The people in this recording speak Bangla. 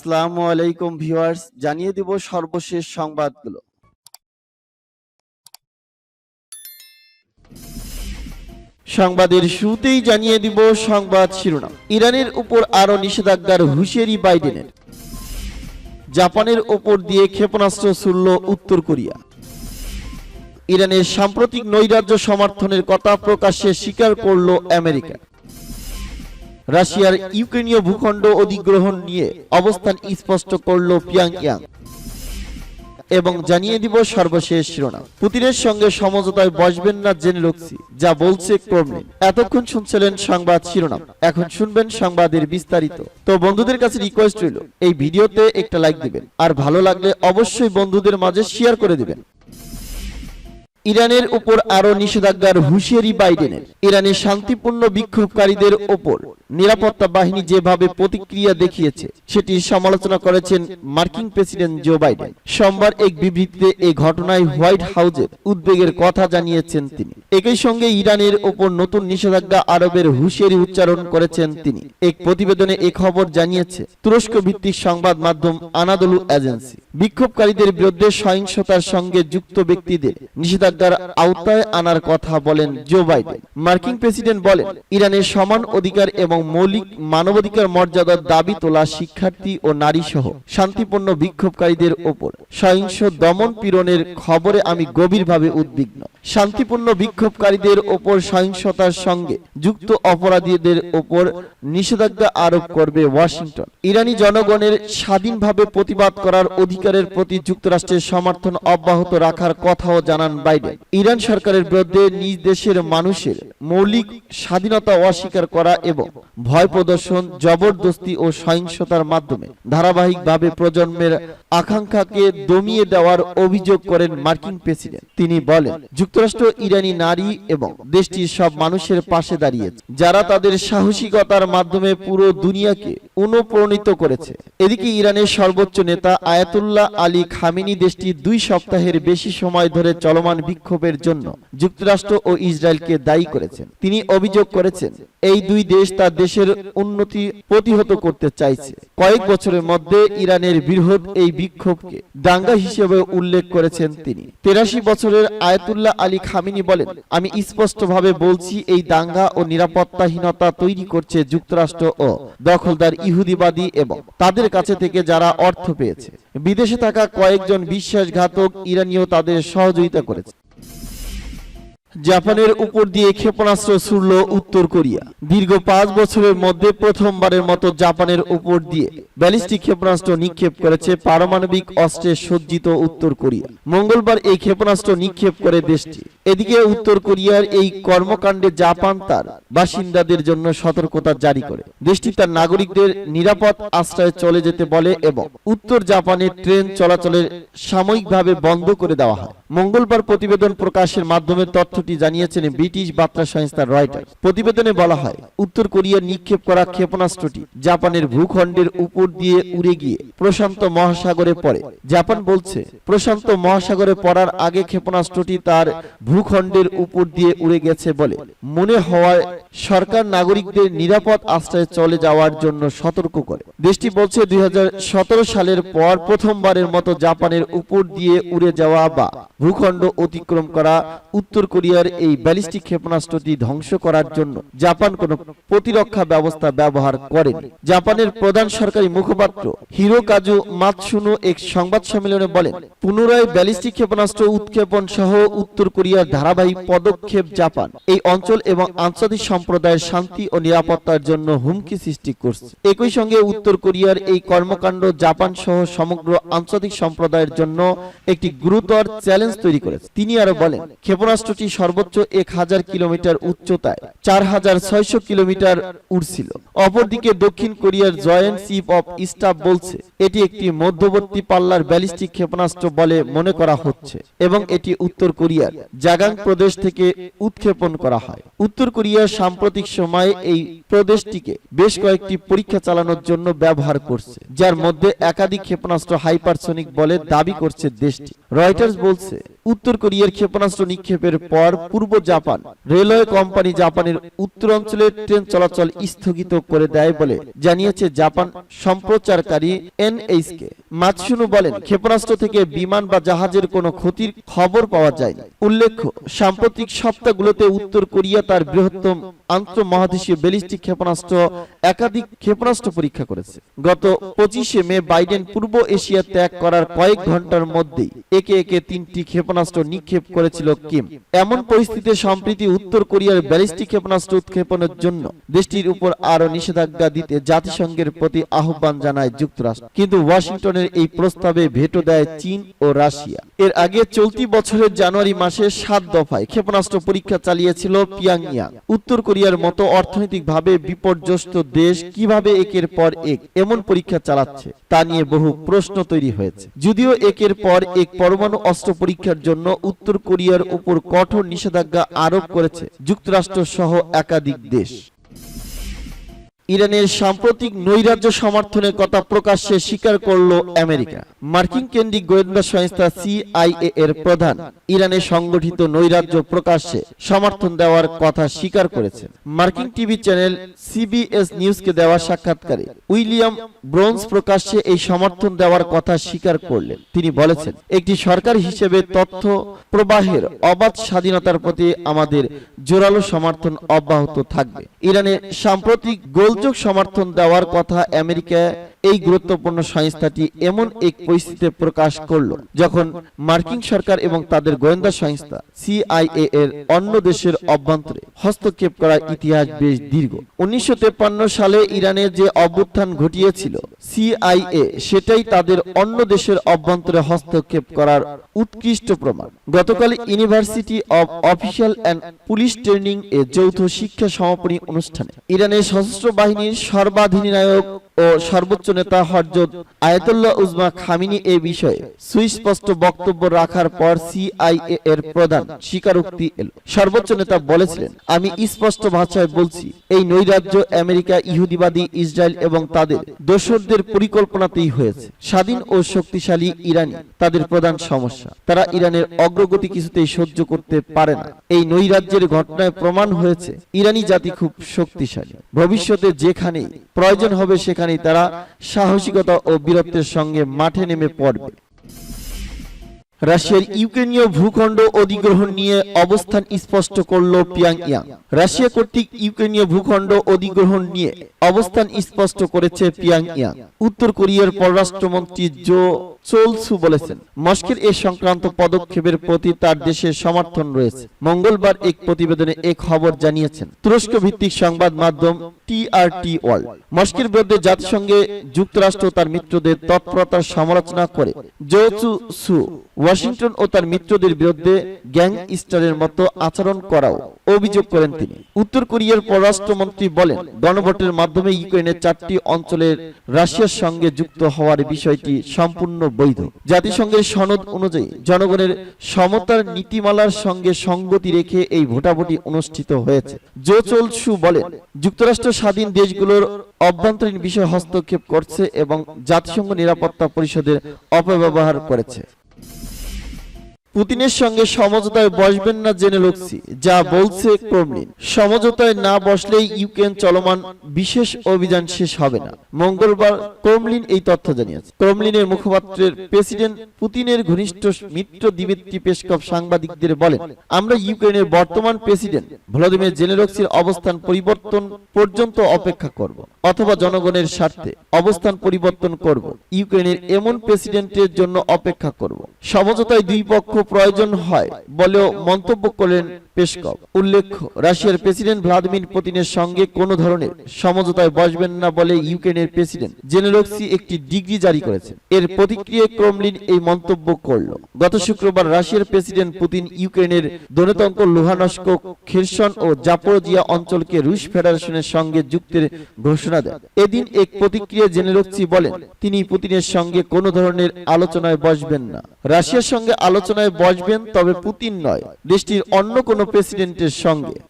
আসসালামু আলাইকুম ভিউয়ার্স, জানিয়ে দিব সর্বশেষ সংবাদগুলো। সংবাদের শুরুতেই জানিয়ে দিব সংবাদ শিরোনাম। ইরানের উপর আরও নিষেধাজ্ঞার হুঁশিয়ারি বাইডেনের। জাপানের ওপর দিয়ে ক্ষেপণাস্ত্র ছুড়ল উত্তর কোরিয়া। ইরানের সাম্প্রতিক নৈরাজ্য সমর্থনের কথা প্রকাশ্যে স্বীকার করল আমেরিকা। রাশিয়ার ইউক্রেনীয় ভূখণ্ড অধিগ্রহণ নিয়ে অবস্থান স্পষ্ট করল পিয়াংইয়াং এবং জানিয়ে দিব সর্বশেষ শিরোনাম। পুতিনের সঙ্গে সমঝোতায় বসবেন না জেনে রাখছি যা বলছে ক্রমলিন এতক্ষণ শুনছিলেন সংবাদ শিরোনাম, এখন শুনবেন সংবাদের বিস্তারিত। তো বন্ধুদের কাছে রিকোয়েস্ট রইল, এই ভিডিওতে একটা লাইক দিবেন, আর ভালো লাগলে অবশ্যই বন্ধুদের মাঝে শেয়ার করে দিবেন। ইরানের উপর আরও নিষেধাজ্ঞার হুঁশিয়ারি বাইডেনের। ইরানের শান্তিপূর্ণ বিক্ষোভকারীদের ওপর নিরাপত্তা বাহিনী যেভাবে প্রতিক্রিয়া দেখিয়েছে সেটির সমালোচনা করেছেন মার্কিন প্রেসিডেন্ট জো বাইডেন। সোমবার এক বিবৃতিতে এই ঘটনায় হোয়াইট হাউজের উদ্বেগের কথা জানিয়েছেন তিনি। একই সঙ্গে ইরানের ওপর নতুন নিষেধাজ্ঞা আরবের হুঁশিয়ারি উচ্চারণ করেছেন তিনি। এক প্রতিবেদনে এ খবর জানিয়েছে তুরস্ক ভিত্তিক সংবাদ মাধ্যম আনাদলু এজেন্সি, বিক্ষোভকারীদের বিরুদ্ধে সহিংসতার সঙ্গে যুক্ত ব্যক্তিদের নিষেধাজ্ঞার আওতায় আনার কথা বলেন জো বাইডেন। মার্কিন প্রেসিডেন্ট বলেন, ইরানের সমান অধিকার এবং মৌলিক মানবাধিকার মর্যাদার দাবি তোলা শিক্ষার্থী ও নারী সহ শান্তিপূর্ণ বিক্ষোভকারীদের ওপর। সহিংস দমন পীড়নের খবরে আমি গভীরভাবে উদ্বিগ্ন। শান্তিপূর্ণ বিক্ষোভকারীদের ওপর সহিংসতার সঙ্গে যুক্ত অপরাধীদের ওপর নিষেধাজ্ঞা আরোপ করবে ওয়াশিংটন। ইরানি জনগণের স্বাধীনভাবে প্রতিবাদ করার অধিকারের প্রতি যুক্তরাষ্ট্রের সমর্থন অব্যাহত রাখার কথাও জানান বাইডেন। ইরান সরকারের বিরুদ্ধে নিজ দেশের মানুষের মৌলিক স্বাধীনতা অস্বীকার করা এবং ভয় প্রদর্শন, জবরদস্তি ও সহিংসতার মাধ্যমে ধারাবাহিকভাবে প্রজন্মের আকাঙ্ক্ষাকে দমিয়ে দেওয়ার অভিযোগ করেন মার্কিন প্রেসিডেন্ট। তিনি বলেন, যুক্তরাষ্ট্র ইরানি নারী এবং দেশটির সব মানুষের পাশে দাঁড়িয়েছে, যারা তাদের সাহসিকতার মাধ্যমে পুরো দুনিয়াকে অনুপ্রাণিত করেছে। এদিকে ইরানের সর্বোচ্চ নেতা আয়াতুল্লাহ আলী খামিনি দেশটির দুই সপ্তাহের বেশি সময় ধরে চলমান বিক্ষোভের জন্য যুক্তরাষ্ট্র ও ইসরায়েলকে দায়ী করেছেন। তিনি অভিযোগ করেছেন, এই দুই দেশ তার দেশের উন্নতি প্রতিহত করতে চাইছে। কয়েক বছরের মধ্যে ইরানের বৃহৎ এই বিক্ষোভকে দাঙ্গা হিসেবে উল্লেখ করেছেন তিনি। তেরাশি বছরের আয়াতুল্লাহ আলী খামিনি বলেন, আমি স্পষ্টভাবে বলছি, এই দাঙ্গা ও নিরাপত্তাহীনতা তৈরি করছে যুক্তরাষ্ট্র ও দখলদার ইহুদিবাদী এবং তাদের কাছে থেকে যারা অর্থ পেয়েছে। বিদেশে থাকা কয়েকজন বিশ্বাসঘাতক ইরানিও তাদের সহযোগিতা করেছে। জাপানের উপর দিয়ে ক্ষেপণাস্ত্র ছুড়ল উত্তর কোরিয়া। দীর্ঘ পাঁচ বছরের মধ্যে প্রথমবারের মতো জাপানের উপর দিয়ে ব্যালিস্টিক ক্ষেপণাস্ত্র নিক্ষেপ করেছে পারমাণবিক অস্ত্রে সজ্জিত উত্তর কোরিয়া। মঙ্গলবার এই ক্ষেপণাস্ত্র নিক্ষেপ করে দেশটি। এদিকে উত্তর কোরিয়ার এই কর্মকাণ্ডে জাপান তার বাসিন্দাদের জন্য সতর্কতা জারি করে। দেশটি তার নাগরিকদের নিরাপদ আশ্রয়ে চলে যেতে বলে এবং উত্তর জাপানে ট্রেন চলাচলের সাময়িকভাবে বন্ধ করে দেওয়া হয়। মঙ্গলবার প্রতিবেদন প্রকাশের মাধ্যমে তথ্যটি জানিয়েছেন ব্রিটিশ বার্তা সংস্থা রয়টার প্রতিবেদনে বলা হয়, উত্তর কোরিয়া নিক্ষেপ করা ক্ষেপণাস্ত্রটি জাপানের ভূখণ্ডের উপর দিয়ে উড়ে গিয়ে প্রশান্ত মহাসাগরে পড়ে। জাপান বলছে, প্রশান্ত মহাসাগরে পড়ার আগে ক্ষেপণাস্ত্রটি তার ভূখণ্ডের উপর দিয়ে উড়ে গেছে বলে মনে হওয়ায় সরকার নাগরিকদের নিরাপদ আশ্রয়ে চলে যাওয়ার জন্য সতর্ক করে। দেশটি বলছে, দুই হাজার সতেরো সালের পর প্রথমবারের মতো জাপানের উপর দিয়ে উড়ে যাওয়া বা ভূখণ্ড অতিক্রম করা উত্তর কোরিয়ার এই ব্যালিস্টিক ক্ষেপণাস্ত্রটি ধ্বংস করার জন্য জাপান কোনো প্রতিরক্ষা ব্যবস্থা ব্যবহার করেনি। জাপানের প্রধান সরকারি মুখপাত্র হিরো কাজু মাতসুনো এক সংবাদ সম্মেলনে বলেন, পুনরায় ব্যালিস্টিক ক্ষেপণাস্ত্র উৎক্ষেপণ সহ উত্তর কোরিয়ার ধারাবাহিক পদক্ষেপ জাপান এই অঞ্চল এবং আন্তর্জাতিক সম্প্রদায়ের শান্তি ও নিরাপত্তার জন্য হুমকি সৃষ্টি করছে। একই সঙ্গে উত্তর কোরিয়ার এই কর্মকাণ্ড জাপান সহ সমগ্র আন্তর্জাতিক সম্প্রদায়ের জন্য একটি গুরুতর চ্যালেঞ্জ তৈরি করেছে। তিনি আরও বলেন, ক্ষেপণাস্ত্রটি সর্বোচ্চ এক হাজার কিলোমিটার উচ্চতায় চার হাজার ছয়শো কিলোমিটার উড়ছিল। অপরদিকে দক্ষিণ কোরিয়ার জয়েন্ট চিফ অফ স্টাফ বলছে, এটি একটি মধ্যবর্তী পাল্লার ব্যালিস্টিক ক্ষেপণাস্ত্র বলে মনে করা হচ্ছে এবং এটি উত্তর কোরিয়ার জাগাং প্রদেশ থেকে উৎক্ষেপণ করা হয়। উত্তর কোরিয়ার সাম্প্রতিক সময়ে এই প্রদেশটিকে বেশ কয়েকটি পরীক্ষা চালানোর জন্য ব্যবহার করছে, যার মধ্যে একাধিক ক্ষেপণাস্ত্র হাইপারসনিক বলে দাবি করছে দেশটি। রয়টার্স বলছে, উত্তর কোরিয়ার ক্ষেপণাস্ত্র নিক্ষেপের পর হওয়ার পূর্ব জাপান। রেলওয়ে কোম্পানি জাপানের উত্তরাঞ্চলে ট্রেন চলাচল স্থগিত করে দেয় বলে জানিয়েছে জাপান সম্প্রচারকারী এনএইচকে। মাতসুনু বলেন, ক্ষেপণাস্ত্র থেকে বিমান বা জাহাজের কোনো ক্ষতির খবর পাওয়া যায়নি। উল্লেখ্য, সাম্প্রতিক সপ্তাহগুলোতে উত্তর কোরিয়া তার বৃহত্তম আন্তঃমহাদেশীয় ব্যালিস্টিক ক্ষেপণাস্ত্র একাধিক ক্ষেপণাস্ত্র পরীক্ষা করেছে। গত পঁচিশে মে বাইডেন পূর্ব এশিয়া ত্যাগ করার কয়েক ঘণ্টার মধ্যেই একে একে তিনটি ক্ষেপণাস্ত্র নিক্ষেপ করেছিল কিম। এমন পরিস্থিতিতে সম্প্রতি উত্তর কোরিয়ার ব্যালিস্টিক ক্ষেপণাস্ত্র উৎক্ষেপণের জন্য দেশটির উপর আরও নিষেধাজ্ঞা দিতে জাতিসংঘের প্রতি আহ্বান জানায় যুক্তরাষ্ট্র। কিন্তু ওয়াশিংটনের এই প্রস্তাবে ভেটো দেয় চীন ও রাশিয়া। এর আগে চলতি বছরের জানুয়ারি মাসে সাত দফায় ক্ষেপণাস্ত্র পরীক্ষা চালিয়েছিল পিয়াংইয়াং। উত্তর কোরিয়ার মতো অর্থনৈতিকভাবে বিপর্যস্ত দেশ কীভাবে একের পর এক এমন পরীক্ষা চালাচ্ছে, তা নিয়ে বহু প্রশ্ন তৈরি হয়েছে। যদিও একের পর এক পরমাণু অস্ত্র পরীক্ষার জন্য উত্তর কোরিয়ার উপর কঠোর নিষেধাজ্ঞা আরোপ করেছে। যুক্তরাষ্ট্র সহ একাধিক দেশ। ইরানের সাম্প্রতিক নৈরাজ্য সমর্থনের কথা প্রকাশ্যে স্বীকার করল আমেরিকা। মার্কিন কেন্দ্রিক গোয়েন্দা সংস্থা সিআইএ এর প্রধান ইরানে সংগঠিত নৈরাজ্য প্রকাশ্যে সমর্থন দেওয়ার কথা স্বীকার করেছেন মার্কিন টিভি চ্যানেল সিবিএস নিউজকে দেওয়া সাক্ষাৎকারে উইলিয়াম ব্রোন্স প্রকাশ্যে এই সমর্থন দেওয়ার কথা স্বীকার করলেন। তিনি বলেছেন, একটি সরকার হিসেবে তথ্য প্রবাহের অবাধ স্বাধীনতার প্রতি আমাদের জোরালো সমর্থন অব্যাহত থাকবে। ইরানে সাম্প্রতিক সমর্থন দেওয়ার কথা আমেরিকা এই গুরুত্বপূর্ণ সংস্থাটি এমন এক পরিস্থিতিতে প্রকাশ করল, যখন মার্কিন সরকার এবং তাদের গোয়েন্দা সংস্থা সিআইএ এর অন্য দেশের অভ্যন্তরে হস্তক্ষেপ করার ইতিহাস বেশ দীর্ঘ। উনিশশো সালে ইরানে যে অভ্যুত্থান ঘটিয়েছিল, সিআইএ সেটাই তাদের অন্য দেশের অভ্যন্তরে হস্তক্ষেপ করার উৎকৃষ্ট প্রমাণ। গতকাল university of official and police training এ যৌথ শিক্ষা সমাপনী অনুষ্ঠানে ইরানের সশস্ত্র বাহিনীর সর্বাধিনায়ক ও সর্বোচ্চ নেতা হরজত আয়াতুল্লাহ উজমা খামিনি এ বিষয়ে সুস্পষ্ট বক্তব্য রাখার পর সিআইএ এর প্রধান স্বীকারোক্তি এলো। সর্বোচ্চ নেতা বলেছিলেন, আমি স্পষ্ট ভাষায় বলছি, এই নৈরাজ্য আমেরিকা, ইহুদিবাদী, ইসরায়েল এবং তাদের দোসরদের পরিকল্পনাতেই হয়েছে। স্বাধীন ও শক্তিশালী ইরানি তাদের প্রধান সমস্যা। তারা ইরানের অগ্রগতি কিছুতেই সহ্য করতে পারে না। এই নৈরাজ্যের ঘটনায় প্রমাণ হয়েছে, ইরানি জাতি খুব শক্তিশালী। ভবিষ্যতে যেখানে প্রয়োজন হবে তারা সাহসিকতা ও বীরত্বের সঙ্গে মাঠে নেমে পড়বে। রাশিয়ার ইউক্রেনীয় ভূখণ্ড অধিগ্রহণ নিয়ে অবস্থান স্পষ্ট করল পিয়াংইয়াং। রাশিয়া কর্তৃক ইউক্রেনীয় ভূখণ্ড অধিগ্রহণ নিয়ে অবস্থান স্পষ্ট করেছে পিয়াংইয়াং। উত্তর কোরিয়ার পররাষ্ট্রমন্ত্রী জো চোলসু বলেছেন মস্কের এ সংক্রান্ত পদক্ষেপের প্রতি তার দেশের সমর্থন রয়েছে। মঙ্গলবার এক প্রতিবেদনে এ খবর জানিয়েছেন তুরস্ক ভিত্তিক সংবাদ মাধ্যম টিআরটি ওয়ার্ল্ড। মস্কের বিরুদ্ধে জাতিসংঘে যুক্তরাষ্ট্র তার মিত্রদের তৎপরতার সমালোচনা করে। জোচু সু ওয়াশিংটন ও তার মিত্রদের বিরুদ্ধে গ্যাং স্টারের মতো আচরণ করাও অভিযোগ করেন তিনি। উত্তর কোরিয়ার পররাষ্ট্রমন্ত্রী বলেন, গণভোটের মাধ্যমে ইউক্রেনের চারটি অঞ্চলের রাশিয়ার সঙ্গে যুক্ত হওয়ার বিষয়টি সম্পূর্ণ বৈধ। জাতিসংঘের সনদ অনুযায়ী জনগণের সমতার নীতিমালার সঙ্গে সঙ্গতি রেখে এই ভোটাভুটি অনুষ্ঠিত হয়েছে। জো চলসু বলেন, যুক্তরাষ্ট্র স্বাধীন দেশগুলোর অভ্যন্তরীণ বিষয় হস্তক্ষেপ করছে এবং জাতিসংঘ নিরাপত্তা পরিষদের অপব্যবহার করেছে। পুতিনের সঙ্গে সমঝোতায় বসবেন না জেনে লক্সি যা বলছে ক্রমলিন সমঝোতায় না বসলেই ইউক্রেন চলমান, বিশেষ অভিযান শেষ হবে না। মঙ্গলবার ক্রমলিন এই তথ্য জানিয়েছে। ক্রমলিনের মুখপাত্রের প্রেসিডেন্ট পুতিনের ঘনিষ্ঠ মিত্র দিমিত্রি পেসকভ সাংবাদিকদের বলেন, আমরা ইউক্রেনের বর্তমান প্রেসিডেন্ট, ভ্লাদিমির জেনেরক্সির অবস্থান পরিবর্তন পর্যন্ত অপেক্ষা করব, অথবা জনগণের স্বার্থে অবস্থান পরিবর্তন করব, ইউক্রেনের এমন প্রেসিডেন্টের জন্য অপেক্ষা করব। সমঝোতায় দুই পক্ষ প্রয়োজন হয় বলেও মন্তব্য করলেন পেসকভ উল্লেখ্য, রাশিয়ার প্রেসিডেন্ট ভ্লাদিমির পুতিনের সঙ্গে কোনো ধরনের সমঝোতায় বসবেন না বলে ইউক্রেনের প্রেসিডেন্ট একটি ডিগ্রি জারি করেছেন। এর প্রতিক্রিয়ায় ক্রমলিন এই মন্তব্য করল। গত শুক্রবার রাশিয়ার প্রেসিডেন্ট পুতিন ইউক্রেনের লুহানস্ক, খেরসন ও জাপোরজিয়া অঞ্চলকে রুশ ফেডারেশনের সঙ্গে যুক্তের ঘোষণা দেন। এদিন এক প্রতিক্রিয়া বলেন, তিনি পুতিনের সঙ্গে কোনো ধরনের আলোচনায় বসবেন না। রাশিয়ার সঙ্গে আলোচনায় বসবেন তবে পুতিন নয়, দেশটির অন্য কোনো প্রেসিডেন্টের সঙ্গে।